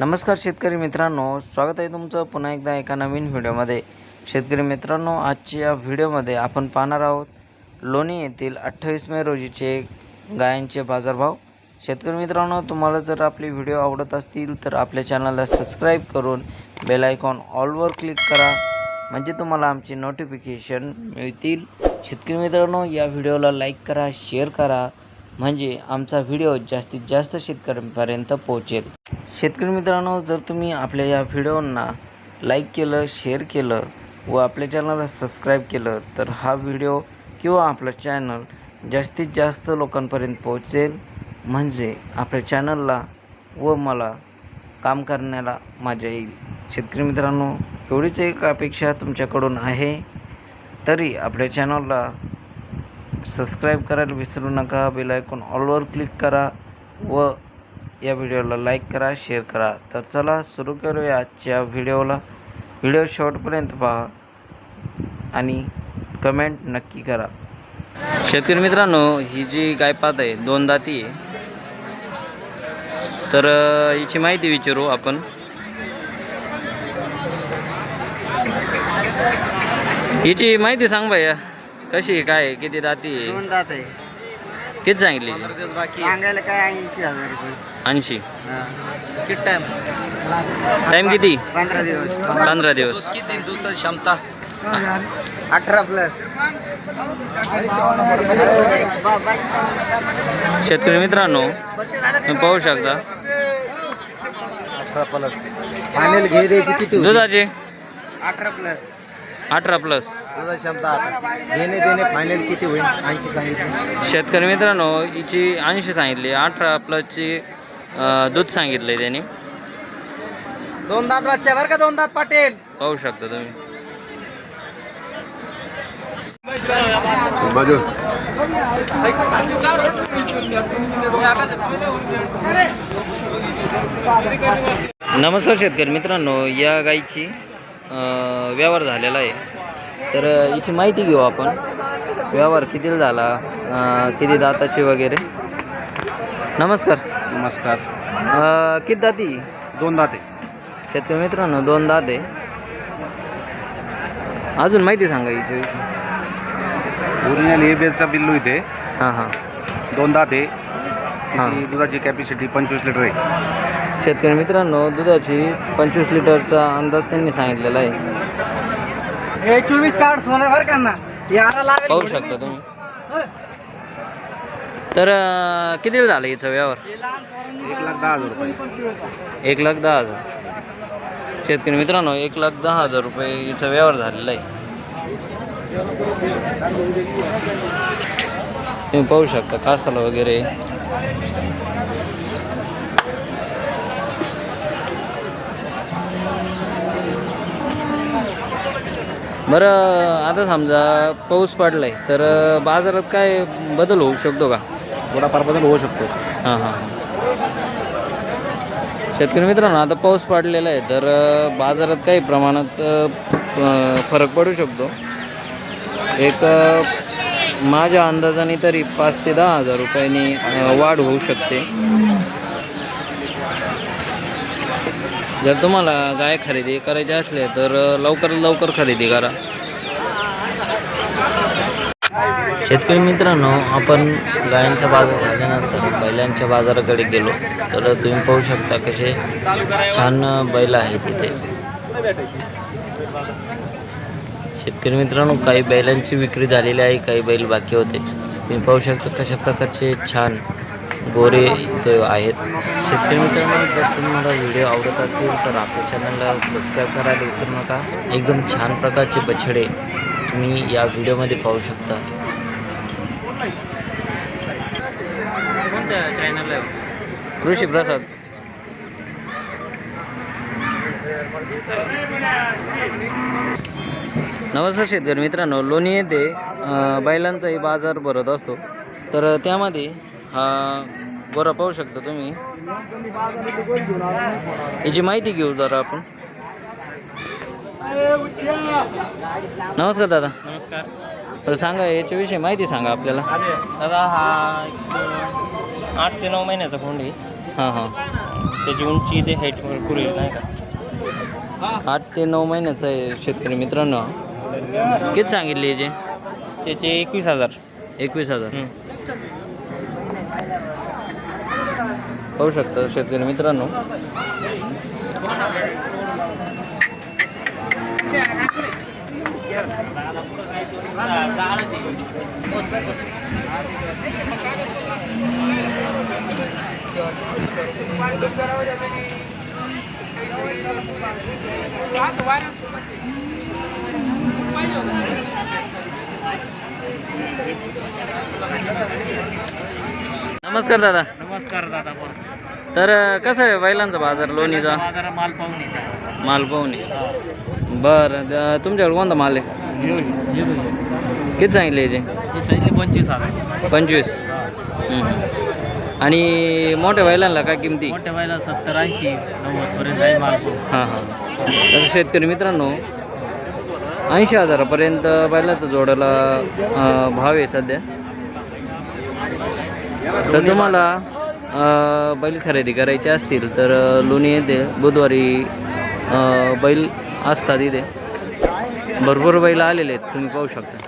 नमस्कार शेतकरी मित्रांनो स्वागत आहे तुमचं पुन्हा एकदा एका नवीन व्हिडिओमध्ये. शेतकरी मित्रांनो आजच्या व्हिडिओमध्ये आपण पाहणार आहोत लोणी येथील अठ्ठावीस मे रोजीचे गायांचे बाजारभाव. शेतकरी मित्रांनो तुम्हाला जर आपले व्हिडिओ आवडत असतील तर आपल्या चॅनलला सबस्क्राईब करून बेल आयकॉन ऑलवर क्लिक करा. म्हणजे तुम्हाला आमचे नोटिफिकेशन मिळतील. शेतकरी मित्रांनो या व्हिडिओला लाईक करा शेअर करा. म्हणजे आमचा व्हिडिओ जास्तीत जास्त शेतकऱ्यांपर्यंत पोहोचेल. शेतकरी मित्रांनो जर तुम्ही आपल्या या व्हिडिओंना लाईक केलं शेअर केलं व आपल्या चॅनलला सबस्क्राईब केलं तर हा व्हिडिओ किंवा आपलं चॅनल जास्तीत जास्त लोकांपर्यंत पोहोचेल. म्हणजे आपल्या चॅनलला व मला काम करण्याला मजा येईल. शेतकरी मित्रांनो एवढीच एक अपेक्षा तुमच्याकडून आहे. तरी आपल्या चॅनलला सबस्क्राईब करायला विसरू नका. बेल ऑलवर क्लिक करा व या व्हिडिओला लाईक करा शेअर करा. तर चला सुरू करूया आजच्या व्हिडिओला. व्हिडिओ शेवटपर्यंत पहा आणि कमेंट नक्की करा. शेतकरी मित्रांनो ही जी गाय पाहत आहे दोन दाती आहे. तर हिची माहिती विचारू आपण. हिची माहिती सांग भैया कशी आहे, काय किती दाती आहे? दोन दात आहे. किती सांगितली? सांगायला काय ऐंशी हजार रुपये. ऐंशी. किती टाइम टाईम किती? पंधरा दिवस. पंधरा दिवस. किती? दूध क्षमता? अठरा प्लस शेतकरी मित्रांनो तुम्ही पाहू शकता. अठरा प्लस फायनल घे द्यायची किती दुधाचे? अठरा प्लस अठरा प्लस दुधा क्षमता घेणे देणे फायनल किती होईल? ऐंशी सांगितले. शेतकरी मित्रांनो हिची ऐंशी सांगितली. अठरा प्लसची अं, दूध सांगितलं आहे त्यांनी. दोन दात बच्चा बरं का दोन दात पाटील? पाहू शकता तुम्ही. बाजू. नमस्कार शेतकरी मित्रांनो या गाईची व्यवहार झालेला आहे. तर हिची माहिती घेऊ आपण. व्यवहार किती झाला? किती दाताची वगैरे? नमस्कार. नमस्कार. किती दाती? दोन दाते. शेतकरी मित्रांनो दोन दात. अजून माहिती सांगा हिची ओरिजिनल ए बेलचा बिल्लू इथे. हां हां. दोन दाते. हां. दुधाची कॅपॅसिटी पंचवीस लिटर आहे. शेतकरी मित्रांनो दुधाची पंचवीस लिटरचा अंदाज त्यांनी सांगितलेला आहे. हे चोवीस कार्ड सोनं बरं का ना? याला लागेल. पाहू शकता तुम्ही. तर अं, कितीला झालं हिचं व्यवहार? एक लाख दहा हजार रुपये. एक लाख दहा हजार. शेतकरी मित्रांनो एक लाख दहा हजार रुपये हिचा व्यवहार झालेला आहे. तुम्ही पाहू शकता कासाला वगैरे. बरं आता समजा पाऊस पडलाय तर बाजारात काय बदल होऊ शकतो का? थोडाफार बदल होऊ शकतो. हां हां शेतकरी मित्रांनो आता पाऊस पडलेला आहे तर बाजारात काही प्रमाणात अ, फरक पडू शकतो. एक अ, माझ्या अंदाजाने तरी पाच ते दहा हजार रुपयांनी अ, वाढ होऊ शकते. जर तुम्हाला गाय खरेदी करायची असले तर लवकरात लवकर खरेदी करा. शेतकरी मित्रांनो आपण गायांच्या बाजार झाल्यानंतर बैलांच्या बाजाराकडे गेलो. तर तुम्ही पाहू शकता कसे छान बैल आहेत तिथे. शेतकरी मित्रांनो काही बैलांची विक्री झालेली आहे काही बैल बाकी होते. तुम्ही पाहू शकता कशा प्रकारचे छान गोरे इथे आहेत. शेतकरी मित्रांनो जर तुम्हाला व्हिडिओ आवडत असतील तर आपल्या चॅनलला सबस्क्राईब करायला विसरू नका. एकदम छान प्रकारचे बछडे तुम्ही या व्हिडिओमध्ये पाहू शकता. कृषी प्रसाद. नमस्कार शेतकरी मित्रांनो लोणी येथे बैलांचाही बाजार भरत असतो. तर त्यामध्ये हा गोरा पाहू शकता तुम्ही. याची माहिती घेऊ जरा आपण. नमस्कार दादा. नमस्कार. तर सांगा याच्याविषयी माहिती सांगा आपल्याला. दादा हा आठ ते नऊ महिन्याचा आहे. हां हां. त्याची उंची ते हाईट आहे नाही का? आठ ते नऊ महिन्याचं आहे शेतकरी मित्रांनो. किती सांगितले याचे? त्याचे एकवीस हजार. एकवीस हजार. पाहू शकता शेतकरी मित्रांनो. नमस्कार दादा. नमस्कार दादा बोल. तर कसं आहे बैलांचा बाजार लोणीचा? बाजारा माल पाहुणे बरं द- तुमच्याकडे कोणता माल आहे? किती सांगितले याचे? सांगितले पंचवीस हजार. पंचवीस. हम्म. आणि मोठ्या बैलांना काय किमती? मोठ्या बायला सत्तर ऐंशी नव्वद पर्यंत आहे माल पाहून. हां हां. तर शेतकरी मित्रांनो ऐंशी हजारापर्यंत बैलाचं जोडाला अं, भाव आहे सध्या. तर तुम्हाला बैल खरेदी करायचे असतील तर लोणी येते. बुधवारी बैल असतात इथे. भरपूर बैल आलेले आहेत. तुम्ही पाहू शकता.